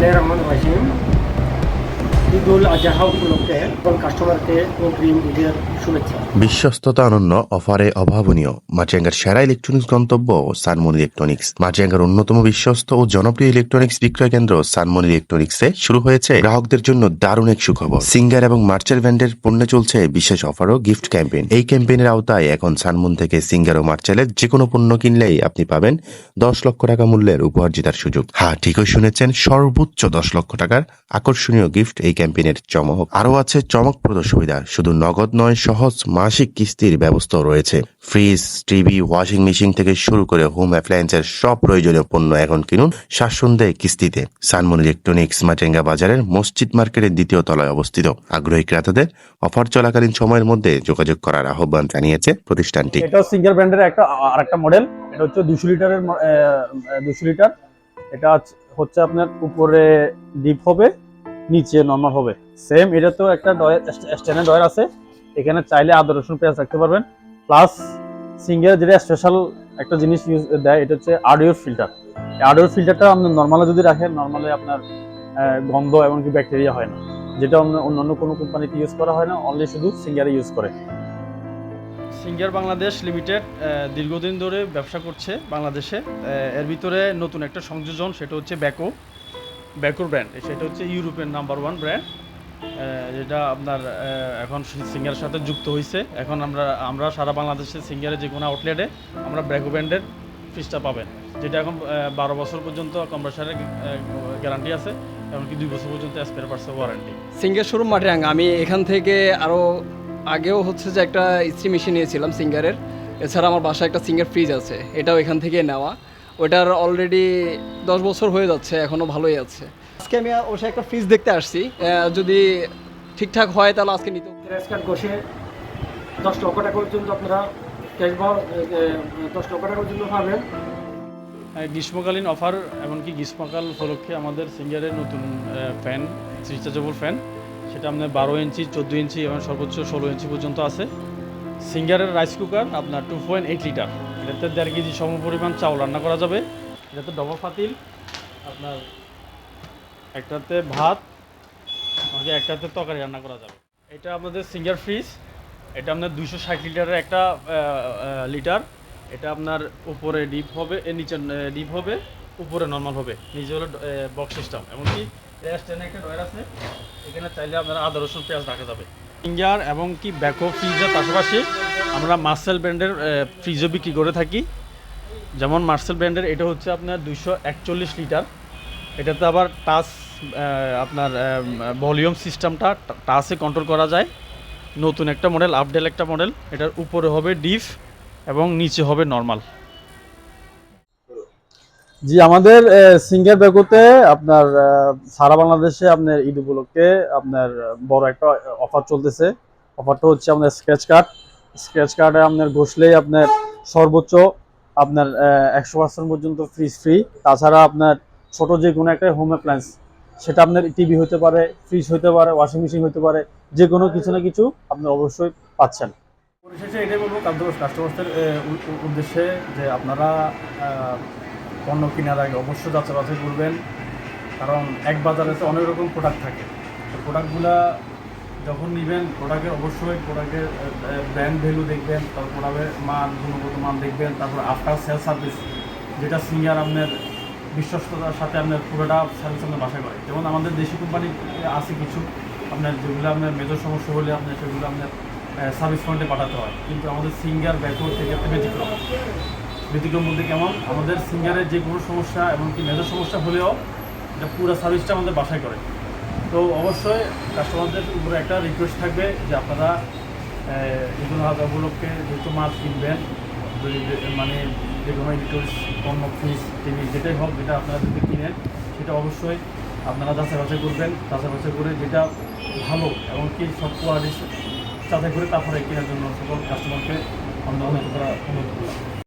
বিসমিল্লাহির রহমানির রহিম ঈদুল আজহা উপলক্ষে সকল কাস্টমারকে অগ্রিম ঈদের শুভেচ্ছা বিশ্বস্ততা অনন্য, অফারে অভাবনীয়। মাটিয়াঙ্গার সেরা ইলেকট্রনিক্স গন্তব্য সানমন ইলেকট্রনিক্স মাটিয়াঙ্গার অন্যতম বিশ্বস্ত ও জনপ্রিয় ইলেকট্রনিক্স বিক্রয় কেন্দ্র সানমন ইলেকট্রনিক্সে শুরু হয়েছে। গ্রাহকদের জন্য দারুণ এক সুখবর। সিঙ্গার এবং মার্চের ব্যান্ডের পণ্যে চলছে বিশেষ অফার ও গিফট ক্যাম্পেইন এই ক্যাম্পেইনের আওতায় এখন সানমুন থেকে সিঙ্গার ও মার্চেলের যে কোনো পণ্য কিনলেই আপনি পাবেন দশ লক্ষ টাকা মূল্যের উপহার জেতার সুযোগ। হ্যাঁ ঠিকই শুনেছেন, সর্বোচ্চ দশ লক্ষ টাকার আকর্ষণীয় গিফট এই ক্যাম্পেইনের চমক। আরও আছে চমকপ্রদ সুবিধা, শুধু নগদ নয় সহজ মাসিক কিস্তির ব্যবস্থাও রয়েছে। ফ্রিজ, টিভি, ওয়াশিং মেশিন থেকে শুরু করে হোম অ্যাপ্লায়েন্সের সব প্রয়োজনীয় পণ্য এখন কিনুন স্বাচ্ছন্দ্যে কিস্তিতে। সানমন ইলেকট্রনিক্স, মাটেঙ্গা বাজারের মসজিদ মার্কেটের দ্বিতীয় তলায় অবস্থিত। আগ্রহী ক্রেতাদের অফার চলাকালীন সময়ের মধ্যে যোগাযোগ করার আহ্বান জানিয়েছে প্রতিষ্ঠানটি। এটাও সিঙ্গার ব্র্যান্ডের একটা আর একটা মডেল। এটা হচ্ছে দুশো লিটারের দুশো লিটার। এটা হচ্ছে- আপনার উপরে ডিপ হবে, নিচে নর্মাল হবে। সেম এটা তো একটা স্ট্যান্ডার্ড ডয়ার আছে। এখানে চাইলে আদা, রসুন, পেঁয়াজ রাখতে পারবেন। প্লাস সিঙ্গার যেটা স্পেশাল একটা জিনিস ইউজ দেয়, এটা হচ্ছে আডিওর ফিল্টার আডিওর ফিল্টারটা আপনি নর্মালে যদি রাখেন নর্মালে আপনার গন্ধ এমনকি ব্যাকটেরিয়া হয় না। যেটা অন্য, অন্যান্য কোনো কোম্পানিতে ইউজ করা হয় না অনলি শুধু সিঙ্গারে ইউজ করে। সিঙ্গার বাংলাদেশ লিমিটেড দীর্ঘদিন ধরে ব্যবসা করছে বাংলাদেশে। এর ভিতরে নতুন একটা সংযোজন, সেটা হচ্ছে ব্যাকো ব্যাকোর ব্র্যান্ড সেটা হচ্ছে ইউরোপের নাম্বার ওয়ান ব্র্যান্ড যেটা আপনার এখন সিঙ্গারের সাথে যুক্ত হয়েছে এখন আমরা আমরা সারা বাংলাদেশে সিঙ্গারের যে কোনো আউটলেটে আমরা ব্র্যাকো ব্র্যান্ডের ফ্রিজটা পাবেন। যেটা এখন বারো বছর পর্যন্ত কম্প্রেসারের গ্যারান্টি আছে। এমনকি দুই বছর পর্যন্ত স্পেয়ার পার্টসের ওয়ারেন্টি সিঙ্গার শোরুম মাটিরাঙ্গা আমি এখান থেকে আরও আগেও হচ্ছে যে একটা ইস্ত্রি মেশিন নিয়েছিলাম সিঙ্গারের এছাড়া আমার বাসায় একটা সিঙ্গার ফ্রিজ আছে। এটাও এখান থেকে নেওয়া। ওটার অলরেডি দশ বছর হয়ে যাচ্ছে এখনও ভালোই আছে। আজকে আমি অবশ্যই একটা ফ্রিজ দেখতে আসছি। যদি ঠিকঠাক হয় তাহলে আজকে নিতে ক্র্যাশ কার্ড বসে দশ লক্ষ টাকা পর্যন্ত আপনারা ক্যাশ বা দশ লক্ষ টাকা পর্যন্ত পাবেন। হ্যাঁ, গ্রীষ্মকালীন অফার এমনকি গ্রীষ্মকাল উপলক্ষে আমাদের সিঙ্গারের নতুন ফ্যান রিচার্জেবল ফ্যান সেটা আপনার বারো ইঞ্চি চোদ্দ ইঞ্চি এবং সর্বোচ্চ ষোলো ইঞ্চি পর্যন্ত আছে। সিঙ্গারের রাইস কুকার আপনার টু পয়েন্ট এইট লিটার এটাতে দেড় কেজি সম পরিমাণ চাউল রান্না করা যাবে। এটাতে ডবল ফাতিল আপনার একটাতে ভাত আমাকে একটাতে তরকারি রান্না করা যাবে। এটা আমাদের সিঙ্গার ফ্রিজ, এটা আপনার দুশো ষাট লিটারের একটা লিটার। এটা আপনার উপরে ডিপ হবে নিচে ডিপ হবে, উপরে নর্মাল হবে। নিচে হলো বক্স সিস্টেম এমনকি স্ট্যান্ডে একটা ডয়ার আছে, এখানে চাইলে আপনারা আদা, রসুন, পেঁয়াজ রাখা যাবে। ফিঙ্গার এবং কি ব্যাকো ফ্রিজের পাশাপাশি আমরা মার্সেল ব্র্যান্ডের ফ্রিজও বিক্রি করে থাকি। যেমন মার্সেল ব্র্যান্ডের, এটা হচ্ছে আপনার দুশো একচল্লিশ লিটার। এটাতে আবার টাচ আপনার ভলিউম সিস্টেমটা টাচে কন্ট্রোল করা যায়। নতুন একটা মডেল আপডেল একটা মডেল এটার উপরে হবে ডিপ এবং নিচে হবে নর্মাল জি, আমাদের সিঙ্গার ব্যাগোতে আপনার সারা বাংলাদেশে আপনার ঈদ উপলক্ষে আপনার, বড় একটা অফার চলতেছে। অফারটা হচ্ছে আপনার স্ক্র্যাচ কার্ড স্ক্র্যাচ কার্ডে আপনার ঘষলেই আপনার সর্বোচ্চ আপনার একশো পার্সেন্ট পর্যন্ত ফ্রিজ ফ্রি তাছাড়া আপনার ছোট যে কোনো একটা হোম অ্যাপ্লায়েন্স সেটা আপনার টিভি হতে পারে ফ্রিজ হতে পারে ওয়াশিং মেশিন হতে পারে যে কোনো কিছু না কিছু আপনি অবশ্যই পাচ্ছেন। পরিশেষে এটাই বলব কাস্টমারদের উদ্দেশ্যে যে আপনারা পণ্য কেনার আগে অবশ্যই যাচাই বাছাই করবেন। কারণ এক বাজারে তো অনেক রকম প্রোডাক্ট থাকে। তো প্রোডাক্টগুলা যখন নেবেন প্রোডাক্টের অবশ্যই প্রোডাক্টের ব্র্যান্ড ভ্যালু দেখবেন, তারপর প্রোডাক্টের মান, গুণগত মান দেখবেন, তারপর আফটার সেল সার্ভিস যেটা সিনিয়র আপনার বিশ্বস্ততার সাথে আপনার পুরোটা সার্ভিস আপনার বাসা করে। যেমন আমাদের দেশি কোম্পানি আছে কিছু, আপনার যেগুলো আপনার মেজর সমস্যা হলে আপনার সেগুলো আপনার সার্ভিস পয়েন্টে পাঠাতে হয়। কিন্তু আমাদের সিঙ্গার ব্যাকওয়ার্ড সেক্ষেত্রে ব্যতিক্রম। ব্যতিক্রম বলতে কেমন? আমাদের সিঙ্গারের যে কোনো সমস্যা এমনকি মেজর সমস্যা হলেও এটা পুরো সার্ভিসটা আমাদের বাসায় করে। তো অবশ্যই কাস্টমারদের উপরে একটা রিকোয়েস্ট থাকবে যে আপনারা এগুলো হাজার উপলক্ষে যেহেতু মাছ কিনবেন। মানে যে কোনো ইলেকট্রনিক্স পণ্য ফ্রিজ টিভি যেটাই হোক যেটা আপনারা যদি কিনেন, সেটা অবশ্যই আপনারা যাচাই বাছাই করবেন, যাচাই বাছাই করে যেটা ভালো এবং কি সব কোয়ালিটি যাচাই করে তারপরে কেনার জন্য সকল কাস্টমারকে আমরা অনুরোধ করা অনুরোধ করলাম।